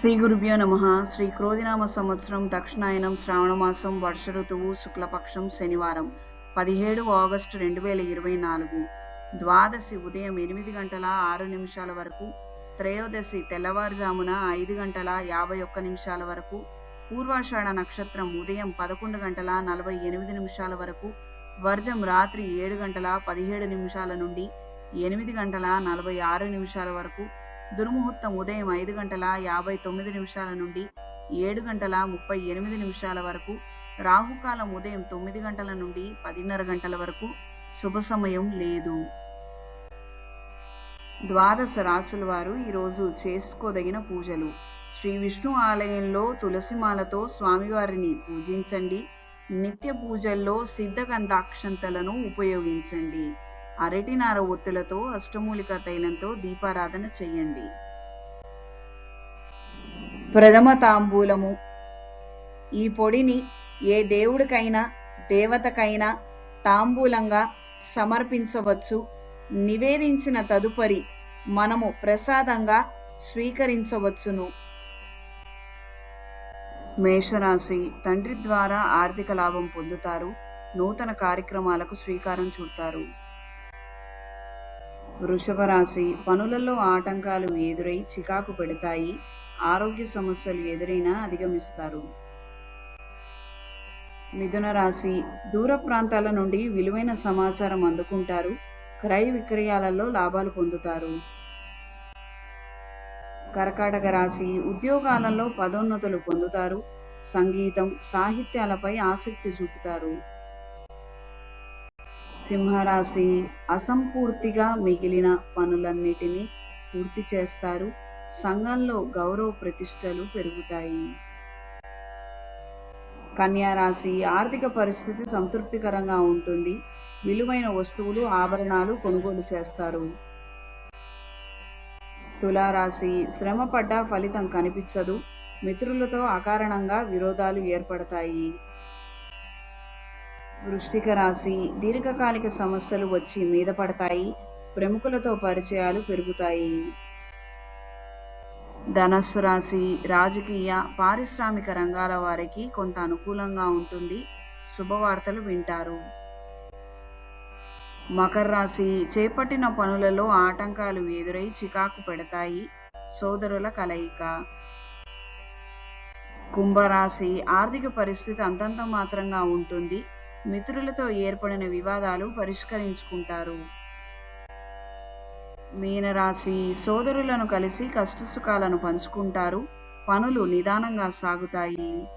శ్రీ గురుభ్యో నమ. శ్రీ క్రోధినామ సంవత్సరం దక్షిణాయనం శ్రావణమాసం వర్ష ఋతువు శుక్లపక్షం శనివారం పదిహేడు ఆగస్టు రెండు వేల ఇరవై నాలుగు. ద్వాదశి ఉదయం ఎనిమిది గంటల ఆరు నిమిషాల వరకు త్రయోదశి తెల్లవారుజామున ఐదు గంటల యాభై ఒక్క నిమిషాల వరకు పూర్వాషాఢ నక్షత్రం ఉదయం పదకొండు గంటల నలభై ఎనిమిది నిమిషాల వరకు వర్జం రాత్రి ఏడు గంటల పదిహేడు నిమిషాల నుండి ఎనిమిది గంటల నలభై ఆరు నిమిషాల వరకు దుర్ముహూర్తం ఉదయం ఐదు గంటల యాభై తొమ్మిది నిమిషాల నుండి ఏడు గంటల ముప్పై ఎనిమిది నిమిషాల వరకు రాహుకాలం ఉదయం తొమ్మిది గంటల నుండి పదిన్నర గంటల వరకు శుభ సమయం లేదు. ద్వాదశ రాసుల వారు ఈరోజు చేసుకోదగిన పూజలు. శ్రీ విష్ణు ఆలయంలో తులసిమాలతో స్వామివారిని పూజించండి. నిత్య పూజల్లో సిద్ధగంధాక్షంతలను ఉపయోగించండి. అరటినార ఒత్తులతో అష్టమూలిక తైలంతో దీపారాధన చెయ్యండి ప్రథమ తాంబూలము. ఈ పొడిని ఏ దేవుడికైనా దేవతకైనా తాంబూలంగా సమర్పించవచ్చు. నివేదించిన తదుపరి మనము ప్రసాదంగా స్వీకరించవచ్చును. మేషరాశి తండ్రి ద్వారా ఆర్థిక లాభం పొందుతారు. నూతన కార్యక్రమాలకు శ్రీకారం చుడతారు. వృషభ రాశి పనులలో ఆటంకాలు ఎదురై చికాకు పెడతాయి. ఆరోగ్య సమస్యలు ఎదురైనా అధిగమిస్తారు. మిథున రాశి దూర ప్రాంతాల నుండి విలువైన సమాచారం అందుకుంటారు. క్రయ విక్రయాలలో లాభాలు పొందుతారు. కర్కాటక రాశి ఉద్యోగాలలో పదోన్నతులు పొందుతారు. సంగీతం సాహిత్యాలపై ఆసక్తి చూపుతారు. సింహరాశి అసంపూర్తిగా మిగిలిన పనులన్నిటినీ పూర్తి చేస్తారు. సంఘంలో గౌరవ ప్రతిష్టలు పెరుగుతాయి. కన్యారాశి ఆర్థిక పరిస్థితి సంతృప్తికరంగా ఉంటుంది. విలువైన వస్తువులు ఆభరణాలు కొనుగోలు చేస్తారు. తులారాశి శ్రమ పడ్డ ఫలితం కనిపించదు. మిత్రులతో అకారణంగా విరోధాలు ఏర్పడతాయి. వృష్టిక రాశి దీర్ఘకాలిక సమస్యలు వచ్చి మీద పడతాయి. ప్రముఖులతో పరిచయాలు పెరుగుతాయి. ధనస్సు రాశి రాజకీయ పారిశ్రామిక రంగాల వారికి కొంత అనుకూలంగా ఉంటుంది. శుభవార్తలు వింటారు. మకర రాశి చేపట్టిన పనులలో ఆటంకాలు ఎదురై చికాకు పెడతాయి. సోదరుల కలయిక. కుంభరాశి ఆర్థిక పరిస్థితి అంతంత మాత్రంగా ఉంటుంది. మిత్రులతో ఏర్పడిన వివాదాలు పరిష్కరించుకుంటారు. మీనరాశి సోదరులను కలిసి కష్టసుఖాలను పంచుకుంటారు. పనులు నిదానంగా సాగుతాయి.